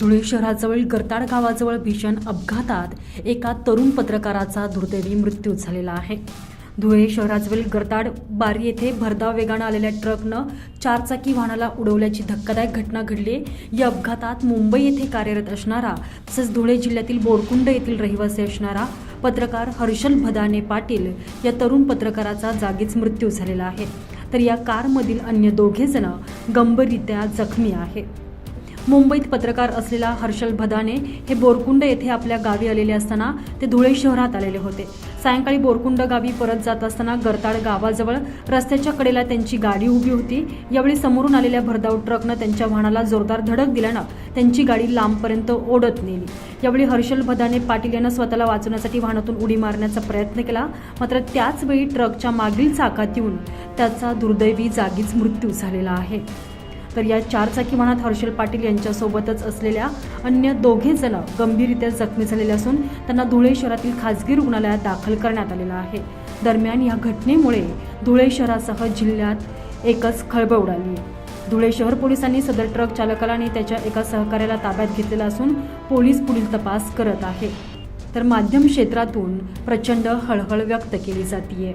धुळे शहराजवळ गरताड गावाजवळ भीषण अपघातात एका तरुण पत्रकाराचा दुर्दैवी मृत्यू झालेला आहे. धुळे शहराजवळ गरताड बारी येथे भरधाव वेगानं आलेल्या ट्रकनं चारचाकी वाहनाला उडवल्याची धक्कादायक घटना घडली. या अपघातात मुंबई येथे कार्यरत असणारा तसंच धुळे जिल्ह्यातील बोरकुंड येथील रहिवासी असणारा पत्रकार हर्षल भदाने पाटील या तरुण पत्रकाराचा जागीच मृत्यू झालेला आहे. तर या कारमधील अन्य दोघे जण गंभीररित्या जखमी आहे. मुंबईत पत्रकार असलेला हर्षल भदाने हे बोरकुंड येथे आपल्या गावी आलेले असताना ते धुळे शहरात आलेले होते. सायंकाळी बोरकुंड गावी परत जात असताना गरताड गावाजवळ रस्त्याच्या कडेला त्यांची गाडी उभी होती. यावेळी समोरून आलेल्या भरधाव ट्रकनं त्यांच्या वाहनाला जोरदार धडक दिल्यानं त्यांची गाडी लांबपर्यंत ओढत नेली. यावेळी हर्षल भदाने पाटील यानं स्वतःला वाचवण्यासाठी वाहनातून उडी मारण्याचा प्रयत्न केला. मात्र त्याचवेळी ट्रकच्या मागील चाकात येऊन त्याचा दुर्दैवी जागीच मृत्यू झालेला आहे. तर या चारचाकी वाहनात हर्षल पाटील यांच्यासोबतच असलेल्या अन्य दोघे जण गंभीररित्या जखमी झालेले असून त्यांना धुळे शहरातील खासगी रुग्णालयात दाखल करण्यात आलेलं आहे. दरम्यान या घटनेमुळे धुळे शहरासह जिल्ह्यात एकच खळबळ उडाली. आहे धुळे शहर पोलिसांनी सदर ट्रक चालकाला आणि त्याच्या एका सहकार्याला ताब्यात घेतलेला असून पोलीस पुढील तपास करत आहे. तर माध्यम क्षेत्रातून प्रचंड हळहळ व्यक्त केली जातीये.